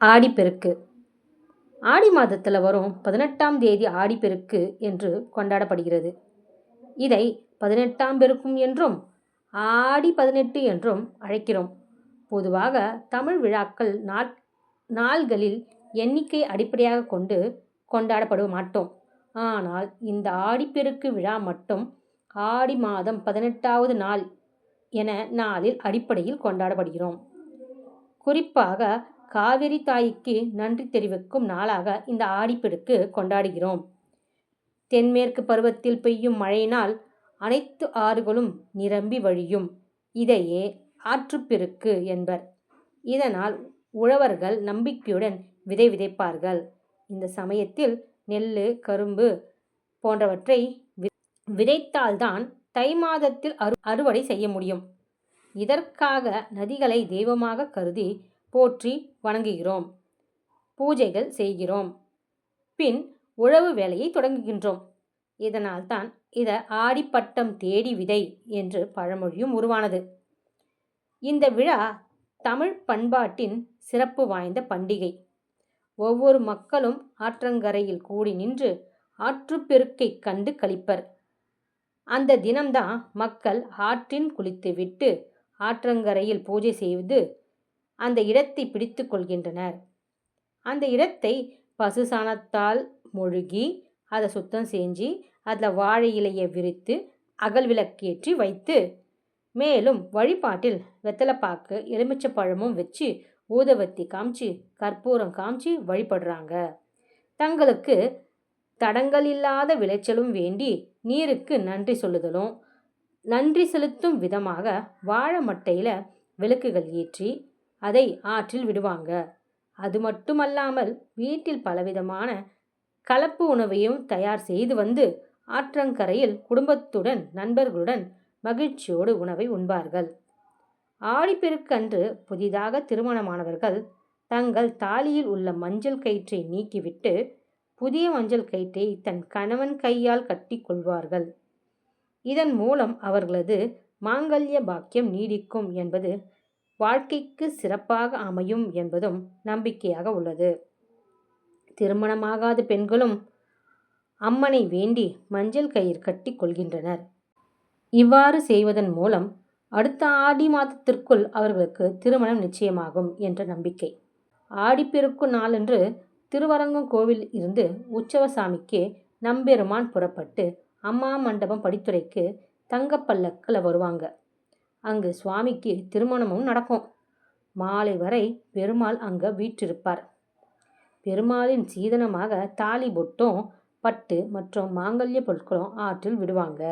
ஆடிப்பெருக்கு. ஆடி மாதத்தில் வரும் பதினெட்டாம் தேதி ஆடிப்பெருக்கு என்று கொண்டாடப்படுகிறது. இதை பதினெட்டாம் பெருக்கும் என்றும் ஆடி பதினெட்டு என்றும் அழைக்கிறோம். பொதுவாக தமிழ் விழாக்கள் நாட் நாள்களில் எண்ணிக்கை அடிப்படையாக கொண்டு கொண்டாடப்பட மாட்டோம். ஆனால் இந்த ஆடிப்பெருக்கு விழா மட்டும் ஆடி மாதம் பதினெட்டாவது நாள் என நாளில் அடிப்படையில் கொண்டாடப்படுகிறோம். குறிப்பாக காவிரி தாய்க்கு நன்றி தெரிவிக்கும் நாளாக இந்த ஆடிப்பெருக்கு கொண்டாடுகிறோம். தென்மேற்கு பருவத்தில் பெய்யும் மழையினால் அனைத்து ஆறுகளும் நிரம்பி வழியும். இதையே ஆற்றுப்பெருக்கு என்பர். இதனால் உழவர்கள் நம்பிக்கையுடன் விதை விதைப்பார்கள். இந்த சமயத்தில் நெல் கரும்பு போன்றவற்றை வி- விதைத்தால்தான் தை மாதத்தில் அறு அறுவடை செய்ய முடியும். இதற்காக நதிகளை தெய்வமாக கருதி போற்றி வணங்குகிறோம். பூஜைகள் செய்கிறோம். பின் உழவு வேலையை தொடங்குகின்றோம். இதனால்தான் இத ஆடிப்பட்டம் தேடி விதை என்று பழமொழியும் உருவானது. இந்த விழா தமிழ் பண்பாட்டின் சிறப்பு வாய்ந்த பண்டிகை. ஒவ்வொரு மக்களும் ஆற்றங்கரையில் கூடி நின்று ஆற்றுப்பெருக்கை கண்டு கழிப்பர் அந்த தினம்தான் மக்கள் ஆற்றின் குளித்துவிட்டு ஆற்றங்கரையில் பூஜை செய்து அந்த இடத்தை பிடித்து கொள்கின்றனர். அந்த இடத்தை பசு சாணத்தால் மொழுகி அதை சுத்தம் செஞ்சு அதில் வாழை இலையை விரித்து அகல் விளக்கேற்றி வைத்து மேலும் வழிபாட்டில் வெத்தலைப்பாக்கு எலுமிச்சப்பழமும் வச்சு ஊதவத்தி காமிச்சு கற்பூரம் காமிச்சு வழிபடுறாங்க. தங்களுக்கு தடங்கள் இல்லாத விளைச்சலும் வேண்டி நீருக்கு நன்றி சொல்லுதலும் நன்றி செலுத்தும் விதமாக வாழை மட்டையில் விளக்குகள் ஏற்றி அதை ஆற்றில் விடுவாங்க. அது மட்டுமல்லாமல் வீட்டில் பலவிதமான கலப்பு உணவையும் தயார் செய்து வந்து ஆற்றங்கரையில் குடும்பத்துடன் நண்பர்களுடன் மகிழ்ச்சியோடு உணவை உண்பார்கள். ஆடிப்பெருக்கன்று புதிதாக திருமணமானவர்கள் தங்கள் தாலியில் உள்ள மஞ்சள் கயிற்றை நீக்கிவிட்டு புதிய மஞ்சள் கயிற்றை தன் கணவன் கையால் கட்டி கொள்வார்கள். இதன் மூலம் அவர்களது மாங்கல்ய பாக்கியம் நீடிக்கும் என்பது வாழ்க்கைக்கு சிறப்பாக அமையும் என்பதும் நம்பிக்கையாக உள்ளது. திருமணமாகாத பெண்களும் அம்மனை வேண்டி மஞ்சள் கயிறு கட்டி கொள்கின்றனர். இவ்வாறு செய்வதன் மூலம் அடுத்த ஆடி மாதத்திற்குள் அவர்களுக்கு திருமணம் நிச்சயமாகும் என்ற நம்பிக்கை. ஆடிப்பெருக்கு நாளன்று திருவரங்கம் கோவில் இருந்து உற்சவசாமிக்கு நம்பெருமான் புறப்பட்டு அம்மா மண்டபம் படித்துறைக்கு தங்கப்பல்லக்கில் வருவாங்க. அங்கு சுவாமிக்கு திருமணமும் நடக்கும். மாலை வரை பெருமாள் அங்கே வீற்றிருப்பார். பெருமாளின் சீதனமாக தாலி பொட்டும் பட்டு மற்றும் மாங்கல்ய பொருட்களும் ஆற்றில் விடுவாங்க.